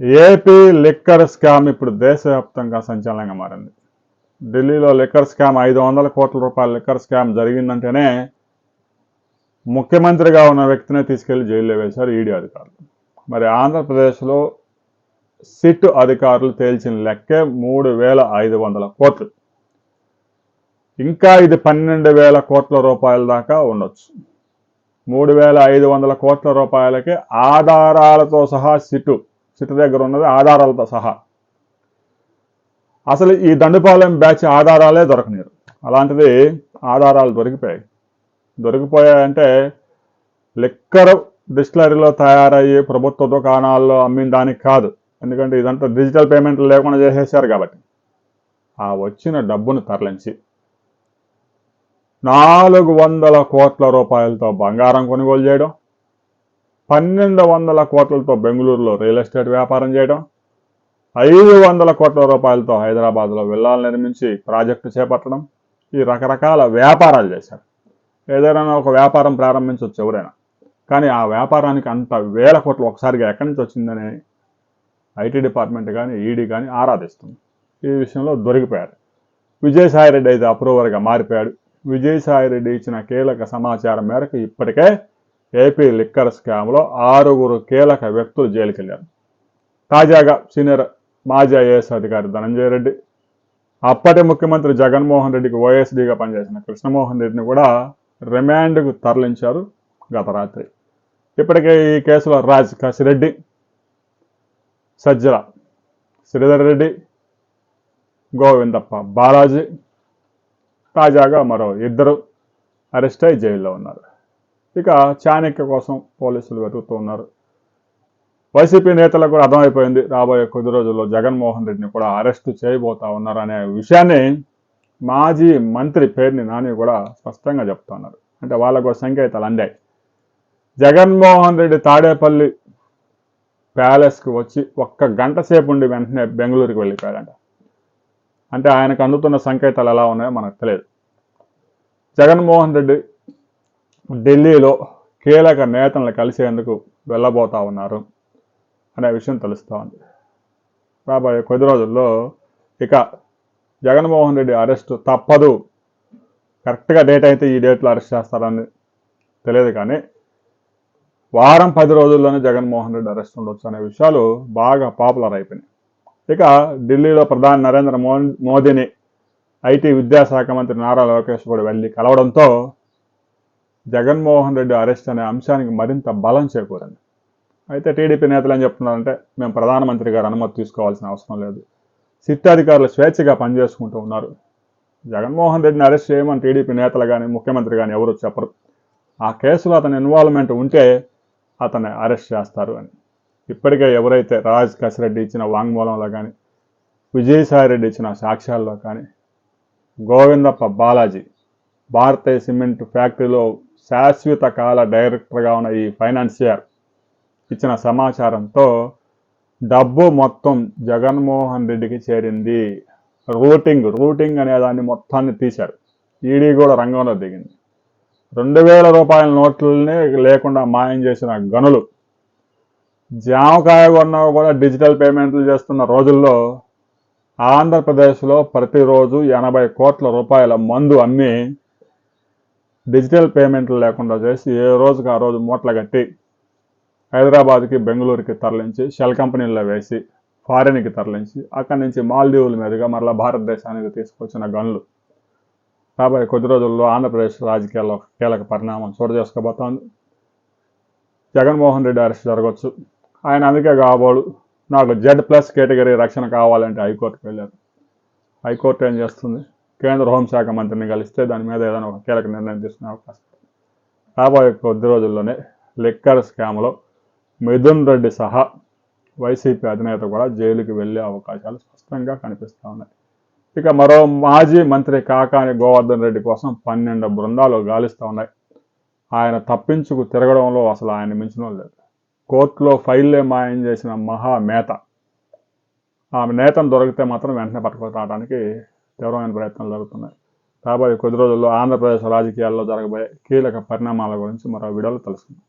AP liquor scam ఇప్పుడు దేశవ్యాప్తంగా సంచలనంగా మారింది. ఢిల్లీలో లిక్కర్ స్కామ్ ఐదు వందల కోట్ల రూపాయల లిక్కర్ స్కామ్ జరిగిందంటేనే ముఖ్యమంత్రిగా ఉన్న వ్యక్తినే తీసుకెళ్ళి జైల్లో వేశారు ఈడీ అధికారులు. మరి ఆంధ్రప్రదేశ్లో సిట్ అధికారులు తేల్చిన లెక్కే మూడు వేల ఐదు వందల కోట్లు. ఇంకా ఇది పన్నెండు వేల కోట్ల రూపాయల దాకా ఉండొచ్చు. మూడు వేల ఐదు వందల కోట్ల రూపాయలకి ఆధారాలతో సహా సిట్టు సిట్టు దగ్గర ఉన్నది ఆధారాలతో సహా. అసలు ఈ దండుపాలెం బ్యాచ్ ఆధారాలే దొరకనిరు. అలాంటిది ఆధారాలు దొరికిపోయాయి. దొరికిపోయాయంటే లిక్కర్ డిస్టిలరీలో తయారయ్యి ప్రభుత్వ దుకాణాల్లో అమ్మిన దానికి కాదు. ఎందుకంటే ఇదంతా డిజిటల్ పేమెంట్లు లేకుండా చేసేసారు కాబట్టి. ఆ వచ్చిన డబ్బును తరలించి నాలుగు వందల కోట్ల రూపాయలతో బంగారం కొనుగోలు చేయడం పన్నెండు వందల కోట్లతో బెంగళూరులో రియల్ ఎస్టేట్ వ్యాపారం చేయడం ఐదు వందల కోట్ల రూపాయలతో హైదరాబాద్లో విల్లాలు నిర్మించి ప్రాజెక్టు చేపట్టడం ఈ రకరకాల వ్యాపారాలు చేశారు. ఏదైనా ఒక వ్యాపారం ప్రారంభించవచ్చు ఎవరైనా. కానీ ఆ వ్యాపారానికి అంత వేల కోట్లు ఒకసారిగా ఎక్కడి నుంచి వచ్చిందని ఐటీ డిపార్ట్మెంట్ కానీ ఈడీ కానీ ఆరాధిస్తుంది. ఈ విషయంలో దొరికిపోయారు. విజయసాయిరెడ్డి అయితే అప్రూవర్గా మారిపోయాడు. విజయసాయిరెడ్డి ఇచ్చిన కీలక సమాచారం మేరకు ఇప్పటికే ఏపీ లిక్కర్ స్కామ్లో ఆరుగురు కీలక వ్యక్తులు జైలుకెళ్ళారు. తాజాగా సీనియర్ మాజీ ఐఏఎస్ అధికారి ధనంజయ రెడ్డి అప్పటి ముఖ్యమంత్రి జగన్మోహన్ రెడ్డికి ఓఎస్డీగా పనిచేసిన కృష్ణమోహన్ రెడ్డిని కూడా రిమాండ్కు తరలించారు గత రాత్రి. ఇప్పటికే ఈ కేసులో రాజ్ కసిరెడ్డి సజ్జల శ్రీధర్ రెడ్డి గోవిందప్ప బాలాజీ తాజాగా మరో ఇద్దరు అరెస్ట్ అయి జైల్లో ఉన్నారు. ఇక చాణక్య కోసం పోలీసులు వెతుకుతూ ఉన్నారు. వైసీపీ నేతలకు కూడా అర్థమైపోయింది. రాబోయే కొద్ది రోజుల్లో జగన్మోహన్ రెడ్డిని కూడా అరెస్ట్ చేయబోతా ఉన్నారు అనే విషయాన్ని మాజీ మంత్రి పేరుని నాని కూడా స్పష్టంగా చెప్తున్నారు అంటే వాళ్ళకు సంకేతాలు అందాయి. జగన్మోహన్ రెడ్డి తాడేపల్లి ప్యాలెస్కి వచ్చి ఒక్క గంట సేపు ఉండి వెంటనే బెంగళూరుకి వెళ్ళిపోయాడంట. అంటే ఆయనకు అందుతున్న సంకేతాలు ఎలా ఉన్నాయో మనకు తెలియదు. జగన్మోహన్ రెడ్డి ఢిల్లీలో కీలక నేతలను కలిసేందుకు వెళ్ళబోతా ఉన్నారు అనే విషయం తెలుస్తూ ఉంది. రాబోయే కొద్ది రోజుల్లో ఇక జగన్మోహన్ రెడ్డి అరెస్టు తప్పదు. కరెక్ట్గా డేట్ అయితే ఈ డేట్లో అరెస్ట్ చేస్తారని తెలియదు కానీ వారం పది రోజుల్లోనే జగన్మోహన్ రెడ్డి అరెస్ట్ ఉండొచ్చు అనే విషయాలు బాగా పాపులర్ అయిపోయినాయి. ఇక ఢిల్లీలో ప్రధాని నరేంద్ర మో- మోదీని ఐటీ విద్యాశాఖ మంత్రి నారా లోకేష్ కూడా వెళ్ళి కలవడంతో జగన్మోహన్ రెడ్డి అరెస్ట్ అనే అంశానికి మరింత బలం చేకూరింది. అయితే టీడీపీ నేతలు ఏం చెప్తున్నారంటే మేము ప్రధానమంత్రి గారు అనుమతి తీసుకోవాల్సిన అవసరం లేదు. సిట్ అధికారులు స్వేచ్ఛగా పనిచేసుకుంటూ ఉన్నారు. జగన్మోహన్ రెడ్డిని అరెస్ట్ చేయమని టీడీపీ నేతలు కానీ ముఖ్యమంత్రి కానీ ఎవరు చెప్పరు. ఆ కేసులో అతని ఇన్వాల్వ్మెంట్ ఉంటే అతన్ని అరెస్ట్ చేస్తారు అని. ఇప్పటికే ఎవరైతే రాజ్ కసిరెడ్డి ఇచ్చిన వాంగ్మూలంలో కానీ విజయసాయిరెడ్డి ఇచ్చిన సాక్ష్యాల్లో కానీ గోవిందప్ప బాలాజీ భారతీయ సిమెంట్ ఫ్యాక్టరీలో శాశ్వత కాల డైరెక్టర్గా ఉన్న ఈ ఫైనాన్షియర్ ఇచ్చిన సమాచారంతో డబ్బు మొత్తం జగన్మోహన్ రెడ్డికి చేరింది. రూటింగ్ రూటింగ్ అనే దాన్ని మొత్తాన్ని తీశారు. ఈడీ కూడా రంగంలో దిగింది. రెండు వేల రూపాయల నోట్లని లేకుండా మాయం చేసిన గనులు జామకాయ కొన్నా కూడా డిజిటల్ పేమెంట్లు చేస్తున్న రోజుల్లో ఆంధ్రప్రదేశ్లో ప్రతిరోజు ఎనభై కోట్ల రూపాయల మందు అమ్మి డిజిటల్ పేమెంట్లు లేకుండా చేసి ఏ రోజుకి ఆ రోజు మూటలు కట్టి హైదరాబాద్కి బెంగళూరుకి తరలించి షెల్ కంపెనీల్లో వేసి ఫారిన్కి తరలించి అక్కడి నుంచి మాల్దీవుల మీదుగా మరలా భారతదేశానికి తీసుకొచ్చిన గనులు. రాబోయే కొద్ది రోజుల్లో ఆంధ్రప్రదేశ్ రాజకీయాల్లో కీలక పరిణామం చోటు చేసుకోబోతోంది. జగన్మోహన్ రెడ్డి అరెస్ట్ జరగవచ్చు ఆయన అందుకే కాబోడు నాకు జెడ్ ప్లస్ కేటగిరీ రక్షణ కావాలంటే హైకోర్టుకు వెళ్ళారు. హైకోర్టు ఏం చేస్తుంది? కేంద్ర హోంశాఖ మంత్రిని కలిస్తే దాని మీద ఏదైనా ఒక కీలక నిర్ణయం తీసుకునే అవకాశం. రాబోయే కొద్ది రోజుల్లోనే లిక్కర్ స్కామ్లో మిథున్ రెడ్డి సహా వైసీపీ అధినేత కూడా జైలుకి వెళ్ళే అవకాశాలు స్పష్టంగా కనిపిస్తూ ఉన్నాయి. ఇక మరో మాజీ మంత్రి కాకాని గోవర్ధన్ రెడ్డి కోసం పన్నెండు బృందాలు గాలిస్తూ ఉన్నాయి. ఆయన తప్పించుకు తిరగడంలో అసలు ఆయన మించిన వాళ్ళు లేదు కోర్టులో ఫైల్లే మాయం చేసిన మహా మేత ఆ నేతను దొరికితే మాత్రం వెంటనే పట్టుకురావడానికి తీవ్రమైన ప్రయత్నాలు జరుగుతున్నాయి. రాబోయే కొద్ది రోజుల్లో ఆంధ్రప్రదేశ్ రాజకీయాల్లో జరగబోయే కీలక పరిణామాల గురించి మరో వీడియోలో తెలుసుకుందాం.